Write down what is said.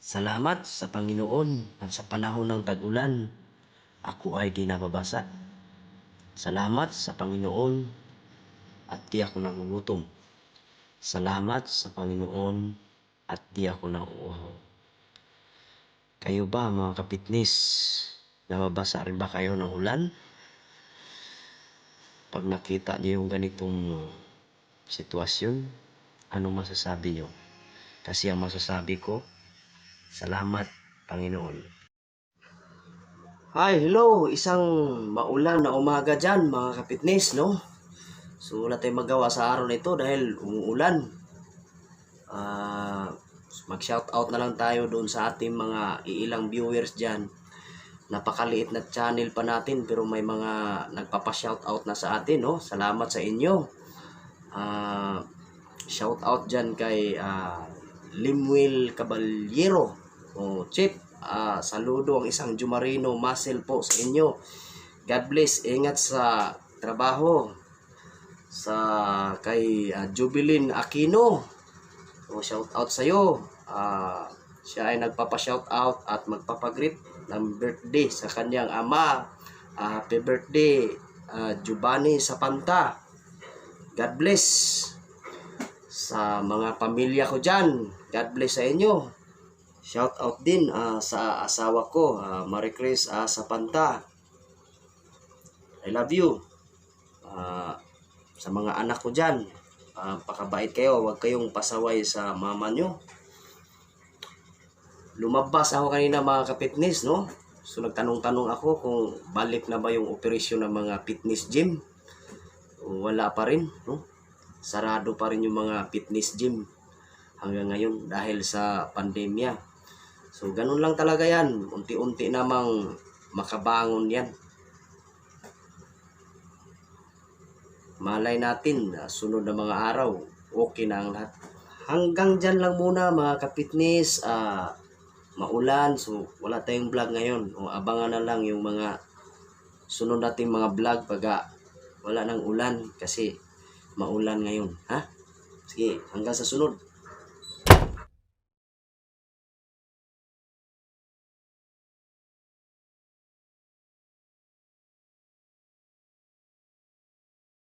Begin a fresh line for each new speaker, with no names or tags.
Salamat sa Panginoon at sa panahon ng tag-ulan, ako ay di nababasa. Salamat sa Panginoon at di ako nangungutom. Salamat sa Panginoon at di ako nauuhaw. Kayo ba mga kapitnis, nababasa rin ba kayo ng ulan? Pag nakita niyo yung ganitong sitwasyon, anong masasabi niyo? Kasi ang masasabi ko, salamat Panginoon. Hi, hello! Isang maulan na umaga dyan mga kapitnis, no? So wala tayong magawa sa araw na ito dahil umuulan. Ah, mag-shoutout na lang tayo doon sa ating mga iilang viewers dyan. Napakaliit na channel pa natin pero may mga nagpapa-shoutout na sa atin, no? Salamat sa inyo. Ah, shoutout dyan kay ah, Limuel Caballero. O Chip, ah, saludo ang isang Jumarino Muscle po sa inyo. God bless. Ingat sa trabaho. Sa kay ah, Jubilin Aquino. So, shout out sa iyo. Ah, siya ay nagpapa-shout out at magpapagreet ng birthday sa kanyang ama. Ah, happy birthday, ah, Giovanni Sapanta. God bless sa mga pamilya ko dyan. God bless sa inyo. Shout out din ah, sa asawa ko, ah, Marie Chris ah, Sapanta. I love you. Ah, sa mga anak ko dyan, ah, pakabait kayo. Huwag kayong pasaway sa mama nyo. Lumabas ako kanina mga kapitness, no? So nagtanong-tanong ako kung balik na ba yung operasyon ng mga fitness gym. Wala pa rin, no? Sarado pa rin yung mga fitness gym hanggang ngayon dahil sa pandemya. So ganun lang talaga yan. Unti-unti namang makabangon yan. Malay natin, ah, sunod na mga araw, okay na ang lahat. Hanggang dyan lang muna mga kapitnis, ah, maulan, so wala tayong vlog ngayon. O abangan na lang yung mga sunod nating mga vlog pag ah, wala nang ulan kasi maulan ngayon. Ha? Sige, hanggang sa sunod.